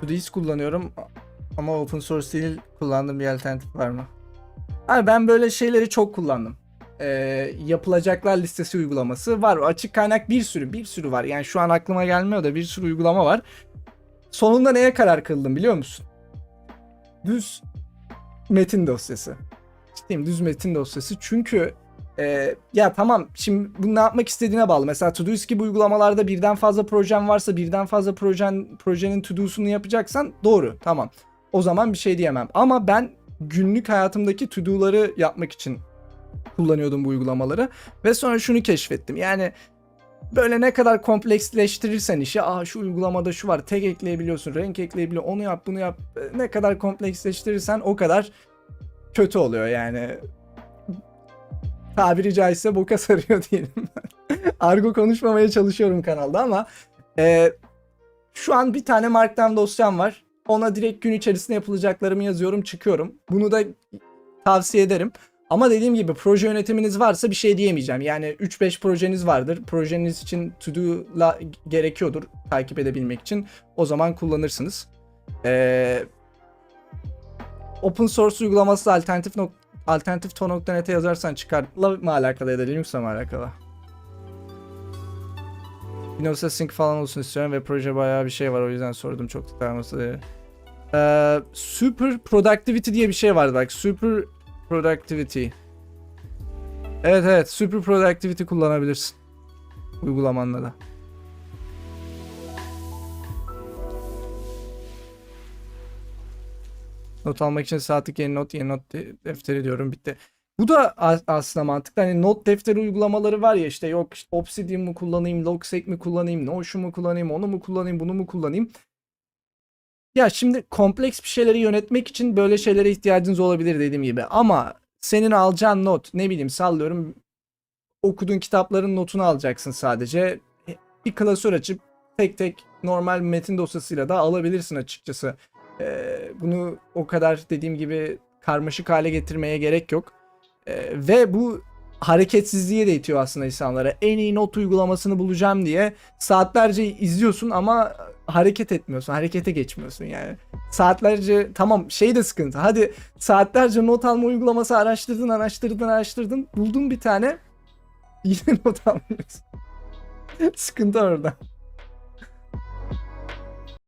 Todoist kullanıyorum ama open source değil kullandığım bir alternatif var mı? Abi ben böyle şeyleri çok kullandım. Ee, yapılacaklar listesi uygulaması var. Açık kaynak bir sürü bir sürü var. Yani şu an aklıma gelmiyor da bir sürü uygulama var. Sonunda neye karar kıldım biliyor musun? Düz metin dosyası. Düz metin dosyası. Çünkü e, ya tamam şimdi bunu ne yapmak istediğine bağlı. Mesela Todoist gibi uygulamalarda birden fazla projen varsa birden fazla projen projenin to-do'sunu yapacaksan doğru tamam. O zaman bir şey diyemem. Ama ben günlük hayatımdaki to-do'ları yapmak için kullanıyordum bu uygulamaları. Ve sonra şunu keşfettim. Yani böyle ne kadar kompleksleştirirsen işi aa şu uygulamada şu var tek ekleyebiliyorsun renk ekleyebiliyorsun onu yap bunu yap ne kadar kompleksleştirirsen o kadar kötü oluyor yani tabiri caizse boka sarıyor diyelim. Argo konuşmamaya çalışıyorum kanalda ama e, şu an bir tane Markdown dosyam var. Ona direkt gün içerisinde yapılacaklarımı yazıyorum çıkıyorum. Bunu da tavsiye ederim. Ama dediğim gibi proje yönetiminiz varsa bir şey diyemeyeceğim. Yani 3-5 projeniz vardır. Projeniz için to do'la gerekiyordur takip edebilmek için. O zaman kullanırsınız. Ee, open source uygulaması alternatif nok alternatifto.net'e yazarsan çıkartla mı alakalı ya da Linux'la mı alakalı? Windows'a sync falan olsun istiyorum ve proje bayağı bir şey var o yüzden sordum çok tutarması diye. Ee, super productivity diye bir şey vardı bak super productivity. Evet evet super productivity kullanabilirsin. Uygulamanla da. Not almak için saatlik yeni not, yeni not de- defteri diyorum bitti. Bu da aslında mantıklı. Hani not defteri uygulamaları var ya işte yok işte Obsidian mı kullanayım, Logseq mi kullanayım, Notion mu kullanayım, onu mu kullanayım, bunu mu kullanayım. Ya şimdi kompleks bir şeyleri yönetmek için böyle şeylere ihtiyacınız olabilir dediğim gibi. Ama senin alacağın not ne bileyim sallıyorum okuduğun kitapların notunu alacaksın sadece. E, Bir klasör açıp tek tek normal metin dosyasıyla da alabilirsin açıkçası. Ee, bunu o kadar dediğim gibi karmaşık hale getirmeye gerek yok. Ee, ve bu hareketsizliğe de itiyor aslında insanlara. En iyi not uygulamasını bulacağım diye saatlerce izliyorsun ama hareket etmiyorsun. Harekete geçmiyorsun yani. Saatlerce tamam şey de sıkıntı. Hadi saatlerce not alma uygulaması araştırdın, araştırdın, araştırdın. Buldun bir tane. Yine not almıyorsun. sıkıntı orada.